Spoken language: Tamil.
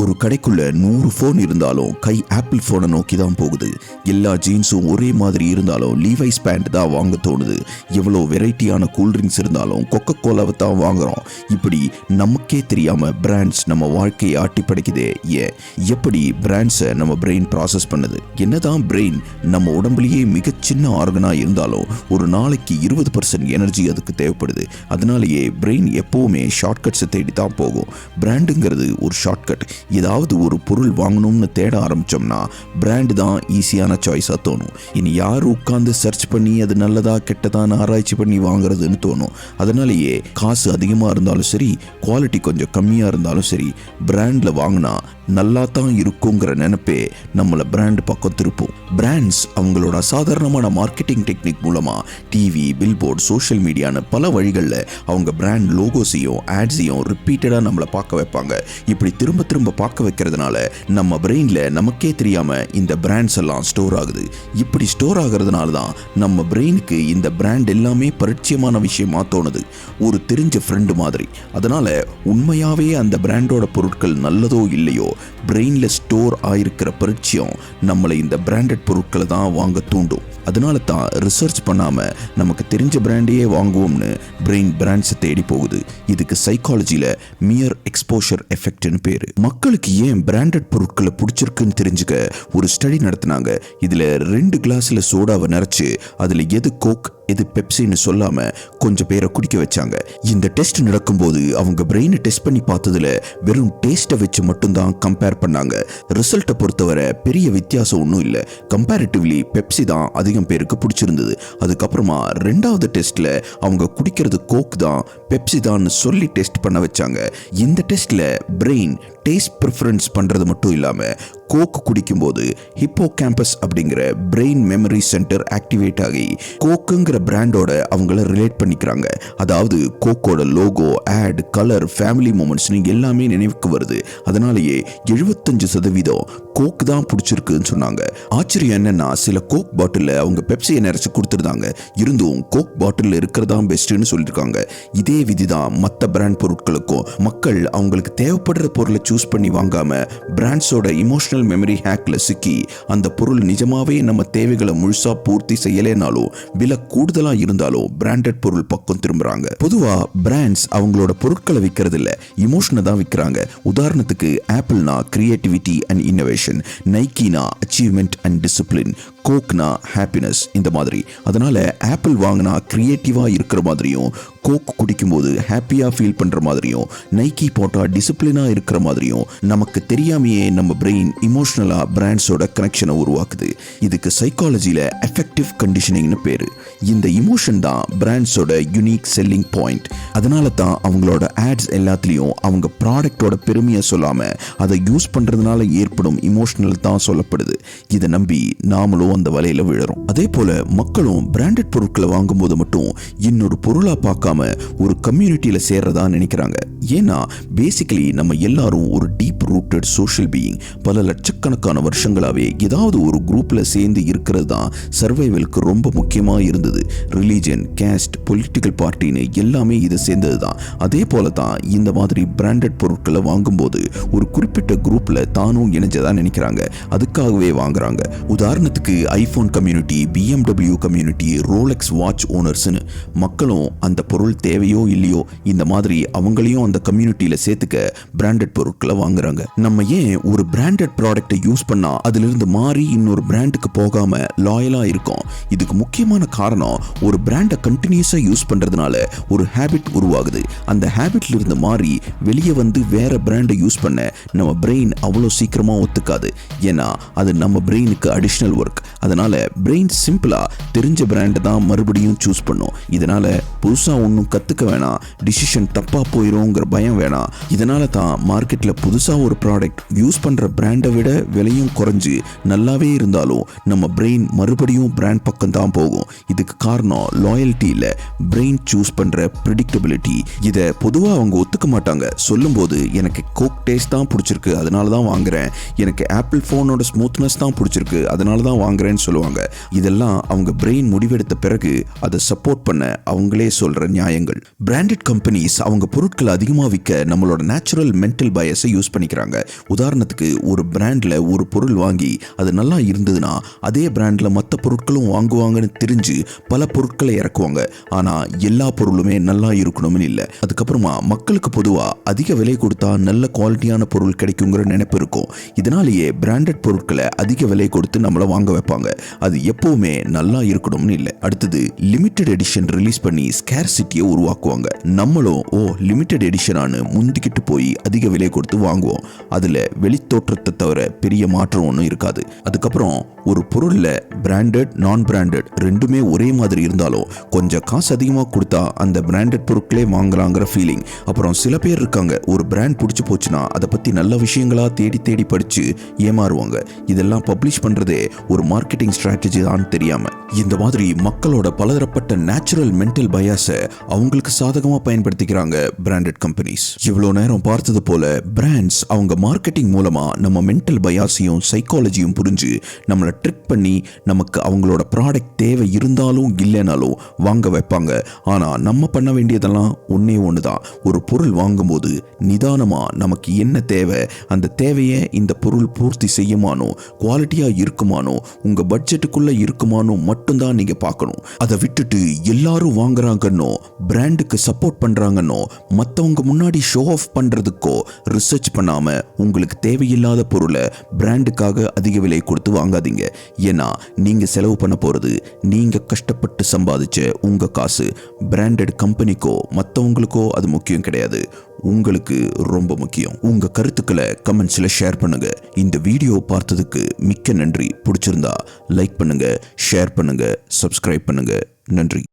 ஒரு கடைக்குள்ள நூறு ஃபோன் இருந்தாலும் கை ஆப்பிள் ஃபோனை நோக்கி தான் போகுது. எல்லா ஜீன்ஸும் ஒரே மாதிரி இருந்தாலும் லீவைஸ் பேண்ட் தான் வாங்க தோணுது. எவ்வளோ வெரைட்டியான கூல்ட்ரிங்க்ஸ் இருந்தாலும் கொக்கோ கோலாவை தான் வாங்குறோம். இப்படி நமக்கே தெரியாம பிராண்ட்ஸ் நம்ம வாழ்க்கையை ஆட்டி படைக்குதே ஏன் எப்படி பிராண்ட்ஸை நம்ம பிரெயின் ப்ராசஸ் பண்ணுது? என்னதான் பிரெயின் நம்ம உடம்புலயே மிகச்சின்ன ஆர்கனா இருந்தாலும் ஒரு நாளைக்கு இருபது பர்சன்ட் எனர்ஜி அதுக்கு தேவைப்படுது. அதனாலேயே பிரெயின் எப்பவுமே ஷார்ட்கட்ஸை தேடி தான் போகும். பிராண்டுங்கிறது ஒரு ஷார்ட்கட் ஏதாவது ஒரு பொருள் வாங்கணும்னு தேட ஆரம்பிச்சோம்னா பிராண்டு தான் ஈஸியான சாய்ஸாக தோணும். இனி யார் உட்காந்து சர்ச் பண்ணி அது நல்லதா கெட்டதான்னு ஆராய்ச்சி பண்ணி வாங்குறதுன்னு தோணும். அதனாலேயே காசு அதிகமாக இருந்தாலும் சரி குவாலிட்டி கொஞ்சம் கம்மியாக இருந்தாலும் சரி பிராண்டில் வாங்கினா நல்லா தான் இருக்குங்கிற நினைப்பே நம்மளை பிராண்ட் பக்கம் திருப்பும். பிராண்ட்ஸ் அவங்களோட அசாதாரணமான மார்க்கெட்டிங் டெக்னிக் மூலமாக டிவி பில்போர்ட் சோஷியல் மீடியான்னு பல வழிகளில் அவங்க பிராண்ட் லோகோஸையும் ஆட்ஸையும் ரிப்பீட்டடாக நம்மளை பார்க்க வைப்பாங்க. இப்படி திரும்ப திரும்ப பார்க்க வைக்கிறதுனால நம்ம பிரெயினில் நமக்கே தெரியாமல் இந்த பிராண்ட்ஸ் எல்லாம் ஸ்டோர் ஆகுது. இப்படி ஸ்டோர் ஆகிறதுனால தான் நம்ம பிரெயினுக்கு இந்த பிராண்ட் எல்லாமே பரிச்சயமான விஷயமா தோணுது. ஒரு தெரிஞ்ச ஃப்ரெண்டு மாதிரி. அதனால் உண்மையாகவே அந்த பிராண்டோட பொருட்கள் நல்லதோ இல்லையோ பிரெயினில் ஸ்டோர் ஆயிருக்கிற பரிச்சயம் நம்மளை இந்த பிராண்டட் பொருட்களை தான் வாங்க தூண்டும். அதனால தான் ரிசர்ச் பண்ணாமல் நமக்கு தெரிஞ்ச பிராண்டையே வாங்குவோம்னு பிரெயின் பிராண்ட்ஸை தேடி போகுது. இதுக்கு சைக்காலஜியில் மியர் எக்ஸ்போஷர் எஃபெக்ட்னு பேர். மக்கள் மக்களுக்கு ஏன் பிராண்டட் பொருட்களை பிடிச்சிருக்குன்னு தெரிஞ்சுக்க ஒரு ஸ்டடி நடத்தினாங்க. இதில் ரெண்டு கிளாஸில் சோடாவை நிறச்சி அதில் எது கோக் இது பெப்சின்னு சொல்லாம கொஞ்சம் பேரை குடிக்க வச்சாங்க. இந்த டெஸ்ட் நடக்கும்போது அவங்க பிரெயினை டெஸ்ட் பண்ணி பார்த்ததுல வெறும் டேஸ்ட்டை வச்சு மட்டும்தான் கம்பேர் பண்ணாங்க. ரிசல்ட்டை பொறுத்தவரை பெரிய வித்தியாசம் ஒன்றும் இல்லை. கம்பேரிட்டிவ்லி பெப்சி தான் அதிகம் பேருக்கு பிடிச்சிருந்தது. அதுக்கப்புறமா ரெண்டாவது டெஸ்ட்ல அவங்க குடிக்கிறது கோக் தான் பெப்சி தான் சொல்லி டெஸ்ட் பண்ண வச்சாங்க. இந்த டெஸ்ட்ல பிரெயின் டேஸ்ட் ப்ரிஃபரன்ஸ் பண்ணுறது மட்டும் இல்லாமல் கோக் குடிக்கும்போது ஹிப்போ கேம்பஸ் அப்படிங்கிற பிரெயின் மெமரி சென்டர் ஆக்டிவேட் ஆகி கோக்குங்கிற பிராண்டோட அவங்கள ரிலேட் பண்ணிக்கிறாங்க. அதாவது கோக்கோட லோகோ ஆட் கலர் ஃபேமிலி மூமெண்ட்ஸ்னு எல்லாமே நினைவுக்கு வருது. அதனாலேயே எழுபத்தஞ்சு சதவீதம் கோக் தான் பிடிச்சிருக்குன்னு சொன்னாங்க. ஆச்சரியம் என்னன்னா சில கோக் பாட்டிலில் அவங்க பெப்சியை நிறைச்சு கொடுத்துருந்தாங்க. இருந்தும் கோக் பாட்டிலில் இருக்கிறதா பெஸ்ட்டுன்னு சொல்லியிருக்காங்க இதே விதி தான் மற்ற பிராண்ட் பொருட்களுக்கும். மக்கள் அவங்களுக்கு தேவைப்படுற பொருளை சூஸ் பண்ணி வாங்காமல் பிராண்ட்ஸோட இமோஷனல் மெமரி ஹேக்ல சிக்கி. அந்த பொருள் நிஜமாவே நம்ம தேவைகளை முழுசா பூர்த்தி செய்யலைனாலும் விலை கூடுதலா இருந்தாலும் பிராண்டட் பொருள் பக்கம் திரும்புறாங்க. பொதுவா பிராண்ட்ஸ் அவங்களோட பொருட்களை விற்கிறது இல்ல இமோஷனை தான் விற்கிறாங்க உதாரணத்துக்கு ஆப்பிள்னா கிரியேட்டிவிட்டி அண்ட் இன்னோவேஷன் நைக்கினா அச்சீவ்மெண்ட் அண்ட் டிசிப்ளின் கோக்னா ஹாப்பினஸ் இந்த மாதிரி. அதனால ஆப்பிள் வாங்கினா கிரியேட்டிவா இருக்கிற மாதிரியும் கோக் குடிக்கும்போது ஹாப்பியாக ஃபீல் பண்ணுற மாதிரியும் நைக்கி போட்டால் டிசிப்ளினாக இருக்கிற மாதிரியும் நமக்கு தெரியாமையே நம்ம பிரெயின் இமோஷ்னலாக பிராண்ட்ஸோட கனெக்ஷனை உருவாக்குது. இதுக்கு சைக்காலஜியில் எஃபெக்டிவ் கண்டிஷனிங்னு பேர். இந்த இமோஷன் தான் பிராண்ட்ஸோட யுனிக் செல்லிங் பாயிண்ட் அதனால தான் அவங்களோட ஆட்ஸ் எல்லாத்துலேயும் அவங்க ப்ராடக்டோட பெருமையை சொல்லாமல் அதை யூஸ் பண்ணுறதுனால ஏற்படும் இமோஷனல் தான் சொல்லப்படுது. இதை நம்பி நாமளும் அந்த வலையில் விழுறோம். அதே போல் மக்களும் பிராண்டட் பொருட்களை வாங்கும்போது மட்டும் இன்னொரு பொருளாக பார்க்காம ஒரு கம்யூனிட்டியில் சேர்றதா நினைக்கிறாங்க. ஏன்னா பேசிக்கலி நம்ம எல்லாரும் ஒரு டீப் ரூட்டட் சோஷியல் பீயிங் பல லட்சக்கணக்கான வருஷங்களாகவே ஏதாவது ஒரு குரூப்பில் சேர்ந்து இருக்கிறது தான் சர்வைவலுக்கு ரொம்ப முக்கியமாக இருந்தது. ரிலீஜன் கேஸ்ட் பொலிட்டிக்கல் பார்ட்டின்னு எல்லாமே இதை சேர்ந்தது தான் அதே போல தான் இந்த மாதிரி பிராண்டட் பொருட்களை வாங்கும்போது ஒரு குறிப்பிட்ட குரூப்பில் தானும் இணைஞ்சதாக நினைக்கிறாங்க. அதுக்காகவே வாங்குறாங்க. உதாரணத்துக்கு iPhone community BMW community Rolex watch ஓனர்ஸ்னு மக்களும் அந்த பொருள் தேவையோ இல்லையோ இந்த மாதிரி அவங்களையும் அந்த கம்யூனிட்டியில் சேர்த்துக்க பிராண்டட் பொருட்களை வாங்குறாங்க. நம்ம ஏன் ஒரு பிராண்டட் ப்ராடக்ட்டை யூஸ் பண்ணா அதிலிருந்து மாறி இன்னொரு பிராண்டுக்கு போகாம லாயலா இருக்கும். இதுக்கு முக்கியமான காரணம் ஒரு பிராண்டை கண்டினியூஸாக யூஸ் பண்றதுனால ஒரு ஹேபிட் உருவாகுது. அந்த ஹேபிட்ல இருந்து மாறி வெளியே வந்து வேற பிராண்டை யூஸ் பண்ண நம்ம பிரெயின் அவ்வளோ சீக்கிரமா ஒத்துக்காது. ஏன்னா அது நம்ம பிரெயினுக்கு அடிஷ்னல் ஒர்க் அதனால் பிரெயின் சிம்பிளாக தெரிஞ்ச பிராண்டை தான் மறுபடியும் சூஸ் பண்ணும். இதனால் புதுசாக ஒன்றும் கற்றுக்க வேணாம். டிசிஷன் தப்பாக போயிருங்கிற பயம் வேணாம். இதனால தான் மார்க்கெட்டில் புதுசாக ஒரு ப்ராடக்ட் யூஸ் பண்ணுற பிராண்டை விட விலையும் குறைஞ்சி நல்லாவே இருந்தாலும் நம்ம பிரெயின் மறுபடியும் பிராண்ட் பக்கம் தான் போகும். இதுக்கு காரணம் லாயல்ட்டி இல்ல பிரெயின் சூஸ் பண்ணுற ப்ரிடிக்டபிலிட்டி இதை பொதுவாக அவங்க ஒத்துக்க மாட்டாங்க. சொல்லும்போது எனக்கு கோக் டேஸ்ட் தான் பிடிச்சிருக்கு அதனால தான் வாங்குறேன். எனக்கு ஆப்பிள் ஃபோனோட ஸ்மூத்னஸ் தான் பிடிச்சிருக்கு அதனால தான் வாங்குறேன். வாங்குறேன்னு சொல்லுவாங்க. இதெல்லாம் அவங்க பிரெயின் முடிவெடுத்த பிறகு அதை சப்போர்ட் பண்ண அவங்களே சொல்ற நியாயங்கள். பிராண்டட் கம்பெனிஸ் அவங்க பொருட்களை அதிகமாக விற்க நம்மளோட நேச்சுரல் மென்டல் பயஸை யூஸ் பண்ணிக்கிறாங்க. உதாரணத்துக்கு ஒரு பிராண்டில் ஒரு பொருள் வாங்கி அது நல்லா இருந்ததுன்னா அதே பிராண்டில் மற்ற பொருட்களும் வாங்குவாங்கன்னு தெரிஞ்சு பல பொருட்களை இறக்குவாங்க. ஆனால் எல்லா பொருளுமே நல்லா இருக்கணும்னு இல்லை. அதுக்கப்புறமா மக்களுக்கு பொதுவாக அதிக விலை கொடுத்தா நல்ல குவாலிட்டியான பொருள் கிடைக்குங்கிற நினைப்பு இருக்கும். இதனாலேயே பிராண்டட் பொருட்களை அதிக விலை கொடுத்து நம்மளை வாங்க வைப்பாங்க. அது எப்பவுமே நல்லா இருக்கணும்னு இல்லை. அடுத்தது லிமிடெட் எடிஷன் ரிலீஸ் பண்ணி ஸ்கேர்சிட்டியை உருவாக்குவாங்க. நம்மளும் ஓ லிமிடெட் எடிஷனானு முந்திக்கிட்டு போய் அதிக விலை கொடுத்து வாங்குவோம். அதில் வெளித்தோற்றத்தை தவிர பெரிய மாற்றம் ஒன்றும் இருக்காது. அதுக்கப்புறம் ஒரு பொருளில் பிராண்டட் நான் பிராண்டட் ரெண்டுமே ஒரே மாதிரி இருந்தாலும் கொஞ்சம் காசு அதிகமாக கொடுத்தா அந்த பிராண்டட் பொருட்களே வாங்கலாங்கிற ஃபீலிங் அப்புறம் சில பேர் இருக்காங்க ஒரு பிராண்ட் பிடிச்சி போச்சுன்னா அதை பற்றி நல்ல விஷயங்களா தேடி தேடி படித்து ஏமாறுவாங்க. இதெல்லாம் பப்ளிஷ் பண்ணுறதே ஒரு மார்க் மார்க்கெட்டிங் ஸ்ட்ராட்டஜி தான் தெரியாமல் இந்த மாதிரி மக்களோட பலதரப்பட்ட நேச்சுரல் மென்டல் பயாஸை அவங்களுக்கு சாதகமாக பயன்படுத்திக்கிறாங்க பிராண்டட் கம்பெனிஸ் இவ்வளோ நேரம் பார்த்தது போல பிராண்ட்ஸ் அவங்க மார்க்கெட்டிங் மூலமாக நம்ம மென்டல் பயாஸையும் சைக்காலஜியும் புரிஞ்சு நம்மளை ட்ரிக் பண்ணி நமக்கு அவங்களோட ப்ராடக்ட் தேவை இருந்தாலும் இல்லைனாலும் வாங்க வைப்பாங்க. ஆனால் நம்ம பண்ண வேண்டியதெல்லாம் ஒன்றே ஒன்று தான் ஒரு பொருள் வாங்கும்போது நிதானமாக நமக்கு என்ன தேவை அந்த தேவையை இந்த பொருள் பூர்த்தி செய்யுமானோ குவாலிட்டியாக இருக்குமானோ உங்கள் பட்ஜெட்டுக்குள்ளே இருக்குமானோ மட்டும்தான் நீங்கள் பார்க்கணும். அதை விட்டுட்டு எல்லாரும் வாங்குறாங்கன்னோ பிராண்டுக்கு சப்போர்ட் பண்ணுறாங்கன்னோ மற்றவங்க முன்னாடி ஷோ ஆஃப் பண்ணுறதுக்கோ ரிசர்ச் பண்ணாமல் உங்களுக்கு தேவையில்லாத பொருளை பிராண்டுக்காக அதிக விலை கொடுத்து வாங்காதீங்க. ஏன்னா நீங்கள் செலவு பண்ண போகிறது நீங்கள் கஷ்டப்பட்டு சம்பாதிச்ச உங்கள் காசு. பிராண்டட் கம்பெனிக்கோ மற்றவங்களுக்கோ அது முக்கியம் கிடையாது. உங்களுக்கு ரொம்ப முக்கியம். உங்க கருத்துக்களை கமெண்ட்ஸ்ல ஷேர் பண்ணுங்க. இந்த வீடியோ பார்த்ததுக்கு மிக்க நன்றி. பிடிச்சிருந்தா லைக் பண்ணுங்க ஷேர் பண்ணுங்க சப்ஸ்கிரைப் பண்ணுங்க. நன்றி.